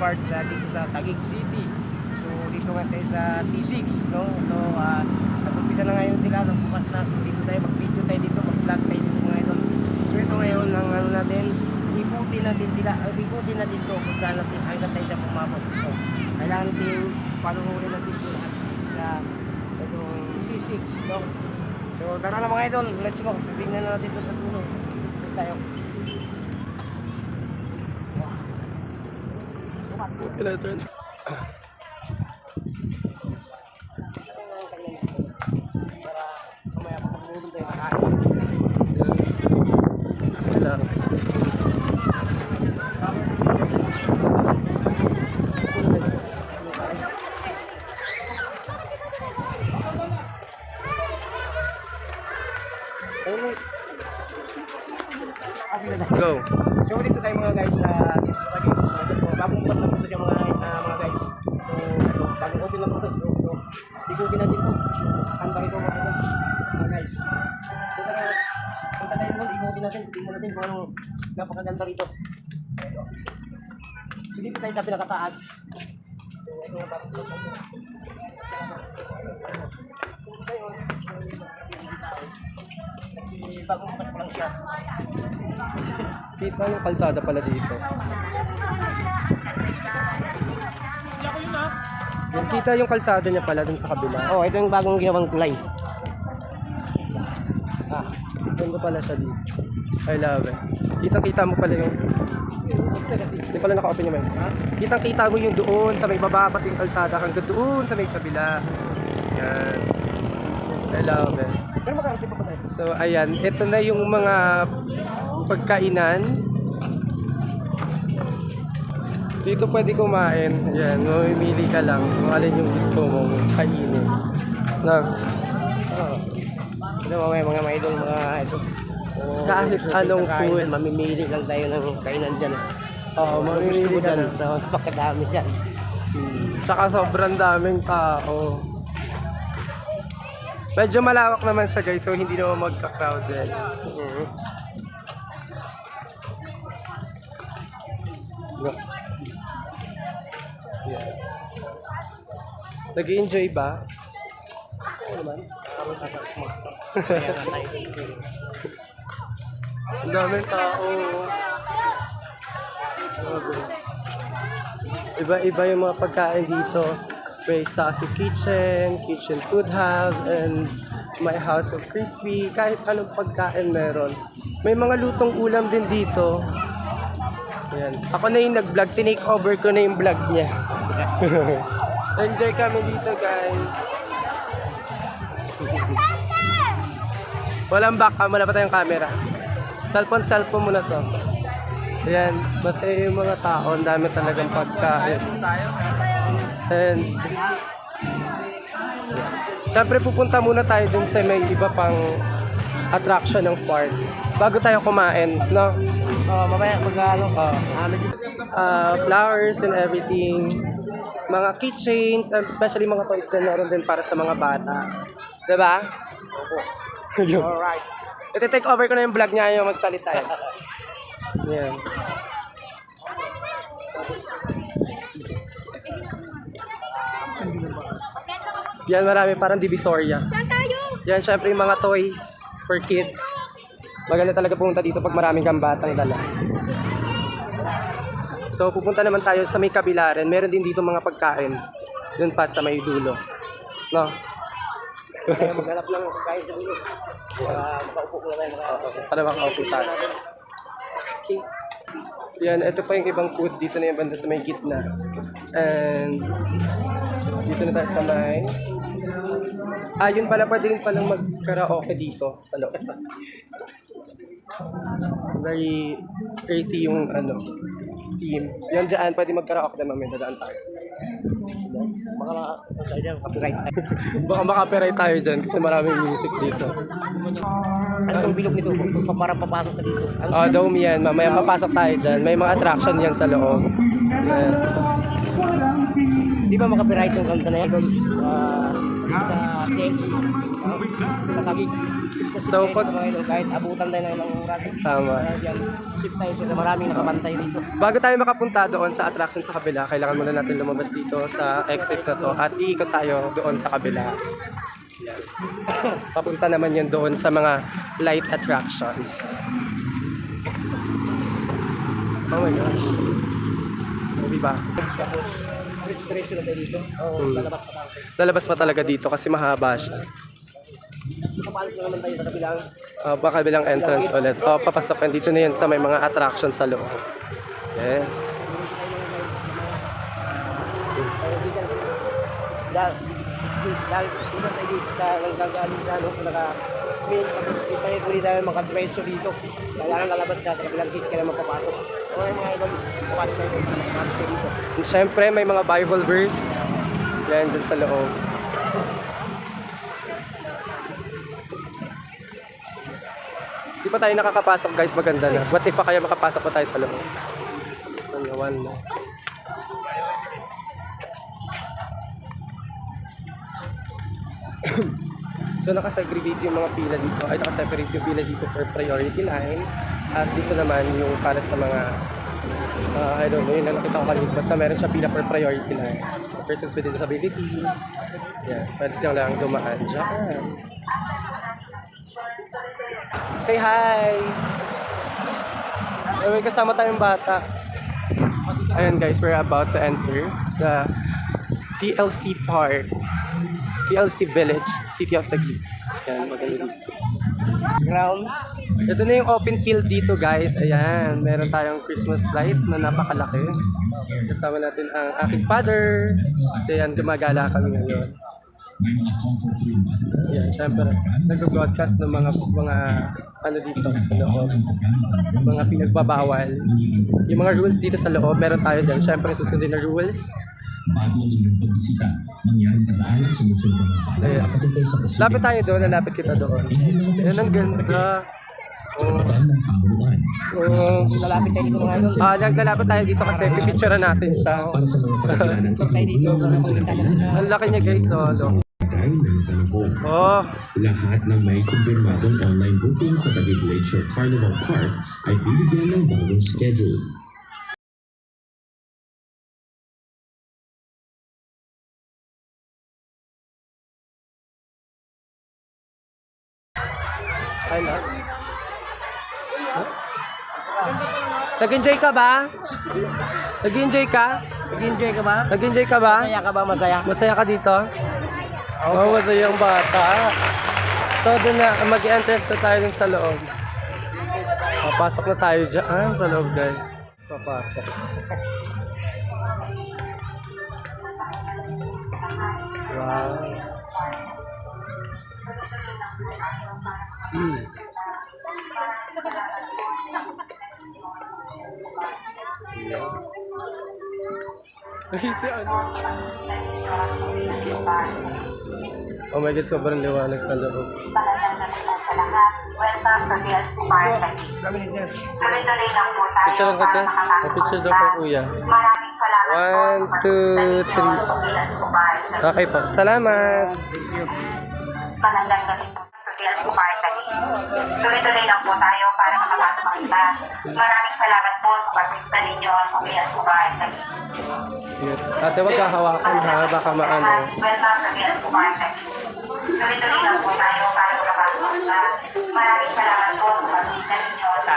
ah, Park na dito sa Taguig City. So dito nga tayo sa T6, no? So uh, nag-umpisa na ngayon sila, nung bukas na dito tayo mag-video tayo dito, mag-vlog tayo dito mga idol. So ito ngayon ang ano natin, ikutin natin sila, uh, ikutin natin to kung saan natin hanggang tayo sa pumabot. So kailangan natin panuhurin natin ito lahat sa itong C6, no? So tara na mga idol, let's go. Tingnan na natin ito sa dulo. Ito tayo. Kailan turn? Para ikutin natin po. Kanta rito mga guys. Mga guys. Punta tayo. Punta tayo doon, ikutin natin. Tingnan natin kung anong napakaganda rito. Ito. So dito tayo sa pinakataas. So ito. Punta tayo. Kasi bagong open pa lang siya. Kita yung kalsada pala dito. Yung kita yung kalsada niya pala dun sa kabila. Oh, ito yung bagong ginawang tulay. Ah, ganda pala siya dito. I love it. Kitang-kita mo pala yung... Hindi pala naka-open yung mic. Kitang-kita mo yung doon sa may baba pati yung kalsada hanggang doon sa may kabila. Yan. I love it. Pero magkakaroon pa pa tayo. So, ayan. Ito na yung mga pagkainan. Dito pwede kumain. Ayan, mamimili ka lang kung alin yung gusto mong kainin. Na, Oo. Ito mga mga mga idol, mga ito. Oh, Kahit anong food. Mamimili lang tayo ng kainan dyan. oh, Ano mamimili gusto mo ka dyan? lang. So, napakadami dyan. Tsaka sobrang daming tao. Medyo malawak naman siya guys, so hindi naman magka-crowded. Mhm. Go. Nag-enjoy ba? Oo naman. Ang daming tao. Grabe. Iba-iba yung mga pagkain dito. May Sassy Kitchen, Kitchen Food Hub, and My House of Crispy. Kahit anong pagkain meron. May mga lutong ulam din dito. Ayan. Ako na yung nag-vlog. Tinake over ko na yung vlog niya. Enjoy kami dito, guys. Walang backcam, wala pa tayong camera. Cellphone, cellphone muna to. Ayan, masaya yung mga tao, ang dami talagang pagkain. And, Siyempre pupunta muna tayo dun sa may iba pang attraction ng park. Bago tayo kumain, no? Oh, mamaya mag ano. Ah. Ah, medyo uh, flowers and everything. Mga keychains, and especially mga toys na meron din para sa mga bata. Diba? Opo. Alright. Ito take over ko na yung vlog niya yung magsalita. eh. Yan. Yan marami parang divisoria. Saan tayo? Yan syempre yung mga toys for kids. Maganda talaga pumunta dito pag maraming kang batang dala. So pupunta naman tayo sa may kabila rin. Meron din dito mga pagkain. Doon pa sa may dulo. No? Kaya maghanap lang ng pagkain sa dulo. Para makaupo ko na tayo Para makaupo tayo. Okay. Yan, ito pa yung ibang food dito na yung banda sa may gitna. And dito na tayo sa may... Ah, yun pala, pwede rin palang mag-karaoke dito sa loob. Very pretty yung ano, team. Yan dyan, pwede mag-karaoke na mamaya, dadaan tayo. Baka mga tayo dyan, copyright tayo. Baka makapiright tayo dyan kasi maraming music dito. Ano itong bilog nito? Pa- Para papasok ka dito. Ang Oh, dome yan. Mamaya papasok tayo dyan. May mga attraction yan sa loob. Yes. Di ba makapiright yung kanta na yan? Ah, sa TNC. sa tagig. So, So, pag- mga idol, kahit abutan tayo ng ilang oras. Tama. Ship tayo kasi maraming nakabantay dito. Bago tayo makapunta doon sa attraction sa kabila, kailangan muna natin lumabas dito sa exit na to at iikot tayo doon sa kabila. Yan. Papunta naman yan doon sa mga light attractions. Oh my gosh. Oh, diba? Diretso na tayo dito. Oo, Hmm. lalabas pa tayo. Lalabas pa talaga dito kasi mahaba siya. Na naman tayo sa kabilang. Uh, baka bilang entrance ulit. O, papasok yan. Dito na yan sa may mga attractions sa loob. Yes. Dahil dahil dito tayo dito sa nanggagaling sa ano, naka di tayo tuloy tayo makadretso dito. Kailangan lalabas ka sa kabilang gate ka na mga idol, papasok tayo dito. Syempre, may mga Bible verse. Yan, dun sa loob. Tayo nakakapasok guys, maganda na. What if pa kaya makapasok pa tayo sa loob? One na. so nakasegregate yung mga pila dito, ay nakaseparate yung pila dito for priority line. At dito naman yung para sa mga uh, I don't know, yun na nakita ko kanina. Basta meron siya pila for priority line. Persons with disabilities. Yeah, pwede siyang lang dumaan dyan. Say hi! May kasama tayong bata. Ayun guys, we're about to enter the TLC Park. TLC Village, City of Taguig. Yan, maganda. Ground. Ito na yung open field dito guys. Ayan, meron tayong Christmas light na napakalaki. Kasama natin ang aking father. So yan, gumagala kami ngayon. Yan, syempre, nag-broadcast ng mga mga ano dito sa loob. Mga pinagbabawal. Yung mga rules dito sa loob, meron tayo dyan. Syempre, susundin na rules. bago ang inyong pagbisita. Mangyaring tandaan at sumusunod mga paalala Ayan. Lapit tayo doon, lalapit kita doon. Yan ang ganda. Oh, karapatan ng panguluan. oh. Lalapit tayo dito mga. Ah, naglalapit tayo dito kasi pipicturean natin siya. Para sa mga natin. Ang laki niya guys, oh. Look. Gay ng panahon. Oh, Lahat ng may kumpirmadong online booking sa Taguig Glacier Carnival Park ay bibigyan ng bagong schedule. ano? Nag-enjoy ka ba? Nag-enjoy ka? Nag-enjoy ka ba? Nag-enjoy ka ba? Masaya ka ba? Masaya? Masaya ka dito? Masaya ang bata. So, doon na, mag-entrance na tayo sa loob. Papasok na tayo dyan sa loob, guys. Papasok. Wow. Mm. Ay, si ano? Oh my God, sobrang liwanag sa loob. Welcome to DLC. Tuloy-tuloy lang po tayo Picture lang kita. Pa-picture daw kay kuya. Maraming salamat One, po two, three. Okay po. Salamat. Magandang gabi po sa DLC Market. Tuloy-tuloy lang po tayo para makapasok ang iba. Maraming salamat po sa pagsusita ninyo sa DLC Market. Ate, wag kahawakan ha. Baka maano. Welcome to DLC Market. Tuloy-tuloy po tayo para makapasok iba. Maraming salamat po sa pagsusita ninyo sa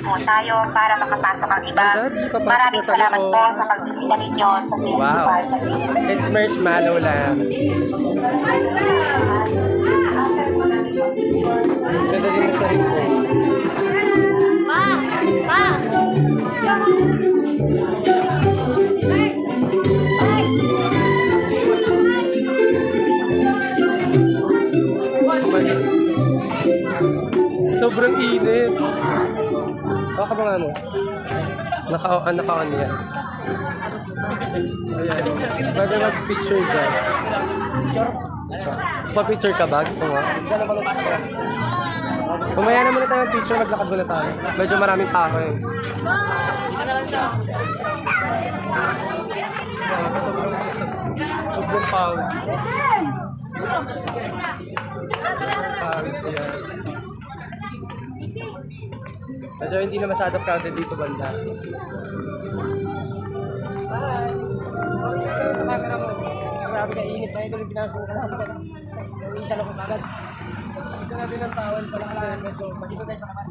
po tayo para makapasok ang iba. Maraming na sa salamat po sa pagbisita ninyo sa Wow. It's marshmallow lang. Ganda din sa likod. Sobrang init. Baka ba nga mo? Naka, ah, naka-on yan. Ayan. Pwede mag-picture dyan. Pa-picture ka ba? Gusto mo? Mamaya na muna tayo mag-picture, maglakad muna tayo. Medyo maraming tao eh. Sobrang sobrang pause. Paris yan. Medyo hindi na masyado crowded dito banda. Hi! Sa camera mo. Grabe ka init na ito yung pinasok ka lang. Gawin ka lang kung agad. Dito natin ang tawon pala kasi medyo Dito tayo sa kapas.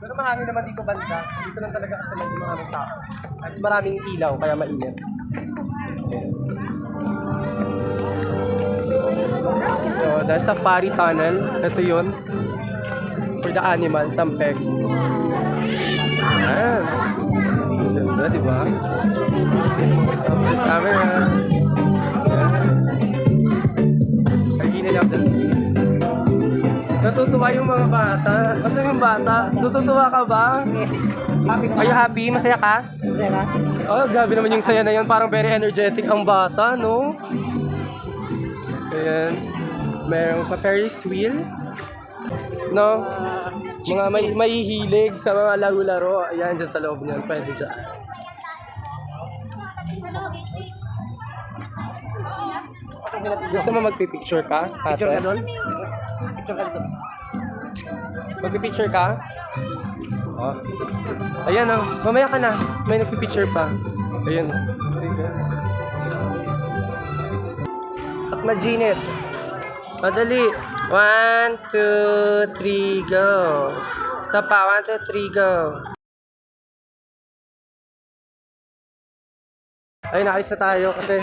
Pero mahangin naman dito banda. Dito lang talaga kasi medyo maraming tao. At maraming ilaw kaya mainit. So, dahil sa Pari Tunnel, ito yun. For the animals, ang peg. Ayan. Ganda, di ba? This camera. Ayan. Lagi nila ang Natutuwa yung mga bata. Basta yung bata, natutuwa ka ba? Are you happy? Masaya ka? Masaya ka? Oh, grabe naman yung saya na yun. Parang very energetic ang bata, no? Ayan. Merong pa Ferris wheel. No? Mga may, may hilig sa mga laro-laro. Ayan, dyan sa loob niyan. Pwede dyan. Gusto mo magpipicture ka? Picture ka ate? doon? Picture ka dito. Magpipicture ka? Oh. Ayan oh. Mamaya ka na. May nagpipicture pa. Ayan. At majinit. Madali. One, two, three, go. Sa pa. One, two, three, go. Ay, naalis na tayo kasi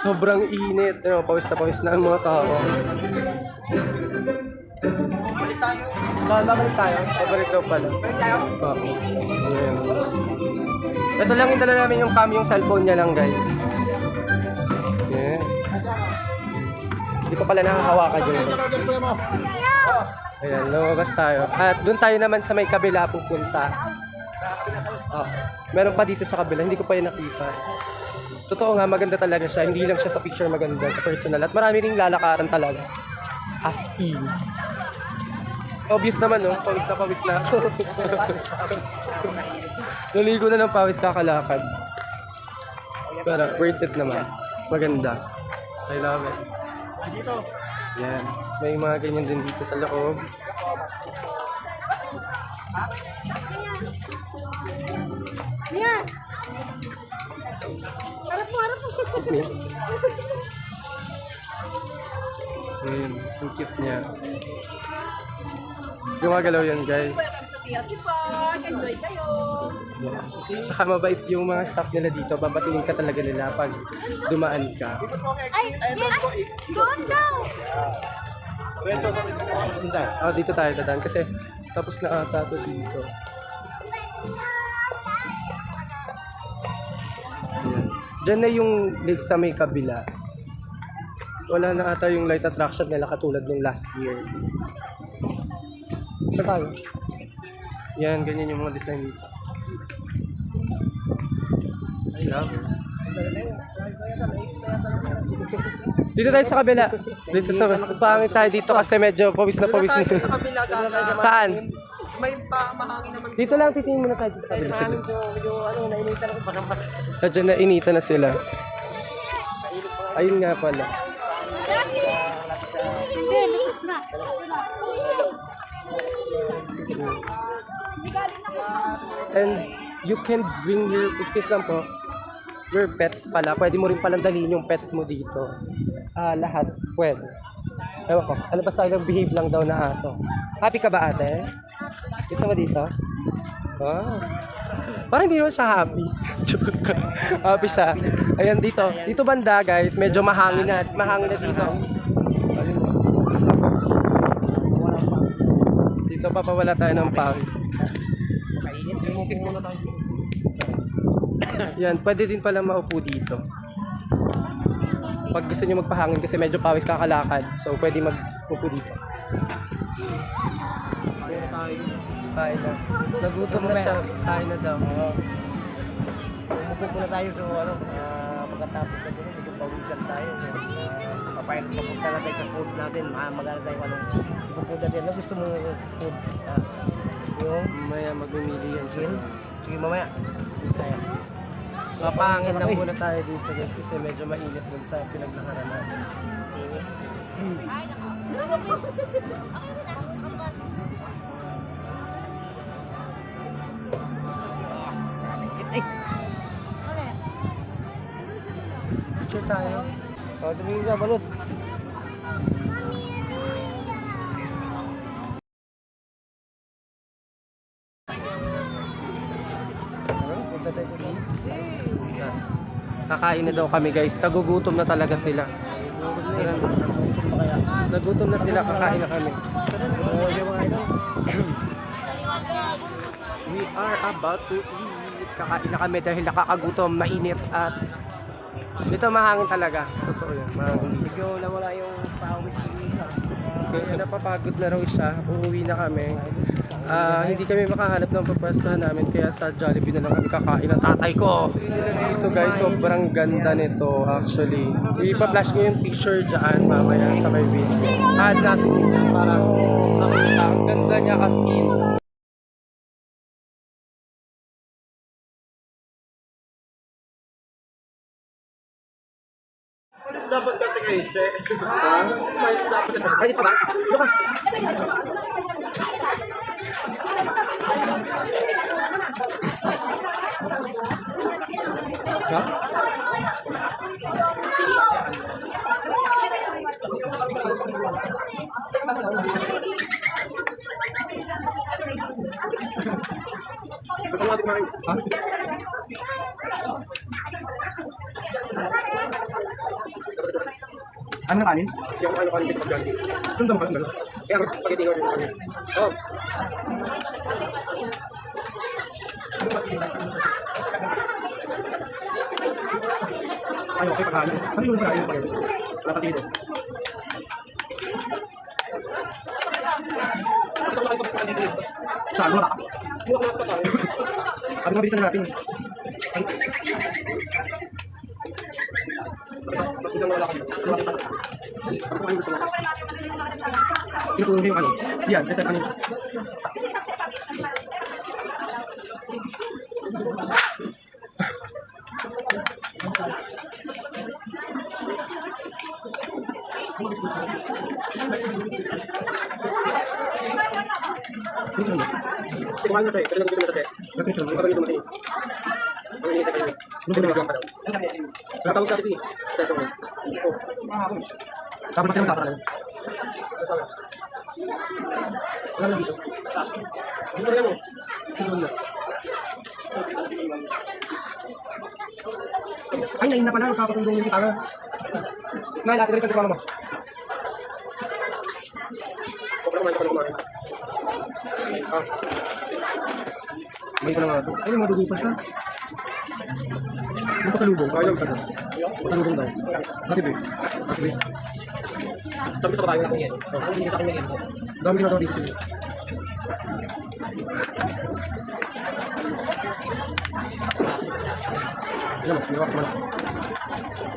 sobrang init. Ayun, pawis na pawis na ang mga tao. Ba- Babalik tayo. Babalik daw pala. Babalik tayo? Oo. Ayan. Ito lang yung dala namin yung cam, yung cellphone niya lang guys. Yeah. Hindi ko pala nakahawakan yun. Ayan, lumabas tayo. At doon tayo naman sa may kabila pupunta. Oh, meron pa dito sa kabila, hindi ko pa yun nakita. Totoo nga, maganda talaga siya. Hindi lang siya sa picture maganda, sa personal. At marami ring lalakaran talaga. As in. Obvious naman, no? Pawis na pawis na. Naligo na ng pawis kakalakad. Pero worth it naman. Maganda. I love it. Yan. May mga ganyan din dito sa loob. Excuse me. Ayun, ang cute niya. Gumagalaw yan guys. Enjoy kayo! Saka mabait yung mga staff nila dito. Babatingin ka talaga nila pag dumaan ka. Ay, yes! Doon daw! Oh, dito tayo dadaan kasi tapos na ata to dito. Ayan. Diyan na yung lake sa may kabila. Wala na ata yung light attraction nila katulad nung last year. Saan tayo? Yan, ganyan yung mga design dito. I love it. Dito tayo sa kabila. Dito sa pangit tayo dito kasi medyo pawis na pawis na. kabila gaga. Saan? May pa mahangin naman. Dito lang titingin muna tayo sa kabila. Medyo, medyo ano, nainitan ako pasang Medyo nainita na sila. Ayun nga pala. Hindi, lipas na. And you can bring your, lang po, your pets pala. Pwede mo rin palang dalhin yung pets mo dito. Ah, lahat. Pwede. Ewan ko. Ano basta lang behave lang daw na aso. Happy ka ba ate? Gusto mo dito? Oh. Parang hindi naman siya happy. Happy siya. Ayan dito. Dito banda guys, medyo mahangin na. Mahangin na dito. Dito papawala tayo ng pawis. Tumupin muna tayo. Yan, pwede din pala maupo dito. Pag gusto niyo magpahangin kasi medyo pawis kakalakad. So, pwede mag-upo dito. Kain na. Nagutom na siya. Kain na daw. Umupo muna tayo so ano, ah, pagkatapos na dito, medyo pawisan tayo. Uh, papayan papunta na tayo sa food natin. Ah, magana tayo anong food natin. Ano gusto mo food? Ah, yung Mamaya magmimili yan chicken? Sige mamaya. Tayo. Mapangin lang muna tayo dito guys kasi medyo mainit dun sa pinaglakaran natin. Picture tayo. O, tumingin ka, balot. Kakain na daw kami guys. Nagugutom na talaga sila. Nagutom na sila, kakain na kami. We are about to eat. Kakain na kami dahil nakakagutom, mainit at dito mahangin talaga. Totoo yun, mahangin. Medyo nawala yung. Kaya napapagod na raw siya. Uuwi na kami. Ah, hindi kami makahanap ng papwestuhan namin kaya sa Jollibee na lang kami kakain ng tatay ko. Ito guys, sobrang ganda nito actually. Ipa-flash ko yung picture dyan mamaya sa may video. Add natin dito para makita. Ang ganda niya kasi Ay, dito ba? Dito ka. Ha? Ano na kanin? Yung ano kanil pag ganti. Ito ba kanin? Kaya spaghetti ko rin kanil. Oh, Ay, okay, pagkain. Ano yung pagkain pa rin? Wala pati dito. dito. Saan? Wala ka. Buwak na pagkain. Sabi nga bilisan na natin. Ay, Mas biglang wala kayo. Wala kayo. ano kayo gusto mo? Tinutulong ko yung ano. Yan, kasi kanina. Dito naman. Kumain na tayo. Pero nandito na tayo. Nag-picture Hindi mo. pa rin dumating. Ang hinihintay kayo. Ano ba nagawa ka daw. Natawag sa TV. Sa ito. Oh. Tapos kasi magtatara Wala lang dito. Dito rin ano. Ay, nain na pala. Magkakasundong yung gitara. Smile, ate, dali sa mo. Okay kumain ka pa kumain. Ah. May ko na nga. Ay, pa siya. Yung pasalubong. Ayaw ka doon. Pasalubong daw. Ate, babe. Ate, babe. Sabi sa babae natin yan. Oh, Hindi sa kanya yan. Dami ginagawa dito sila. Ano mo? Ginawa ko.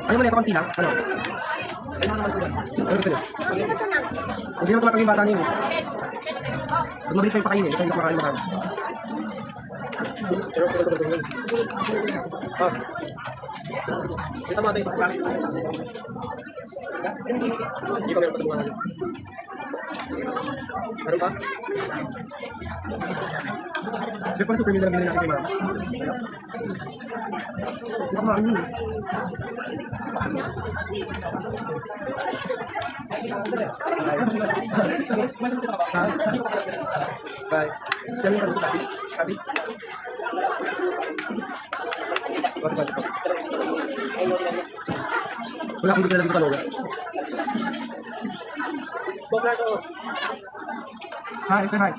Ano man ito konti lang? Ano? Ano gusto niyo? Hindi naman tumatang yung bata niyo. Mas mabilis kayo pakainin. Ito hindi ko makain. Ah. Kita mo. Hindi pa meron pa tumahan. Meron pa? Pero pang super meal na binili natin kay mama. Hindi ko kumain yun eh. Bye. Siya Wala akong dito na dito kaloga. Bok na ito. Hi, ito hi.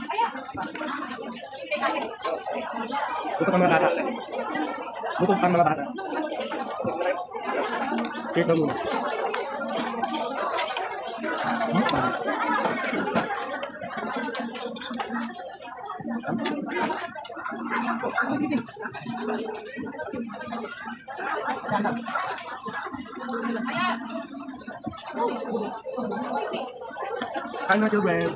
Gusto ka mga bata. Gusto ka mga bata. Cheers daw muna. Hmm? Hi, my children.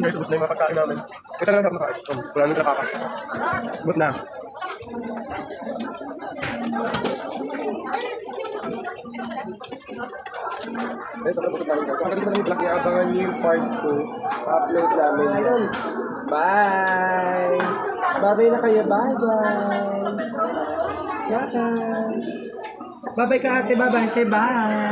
Guys, ubos na yung mga pagkain namin. Ito na lang ako nakain. Um, wala nang nakaka. Ubos na. Guys, sobrang busog namin guys. Ang galing namin vlog. Abangan niyo yung part 2. Upload namin yun. Bye! Bye-bye na kayo. Bye-bye! Bye-bye! Bye-bye ka ate. Bye-bye. Say bye!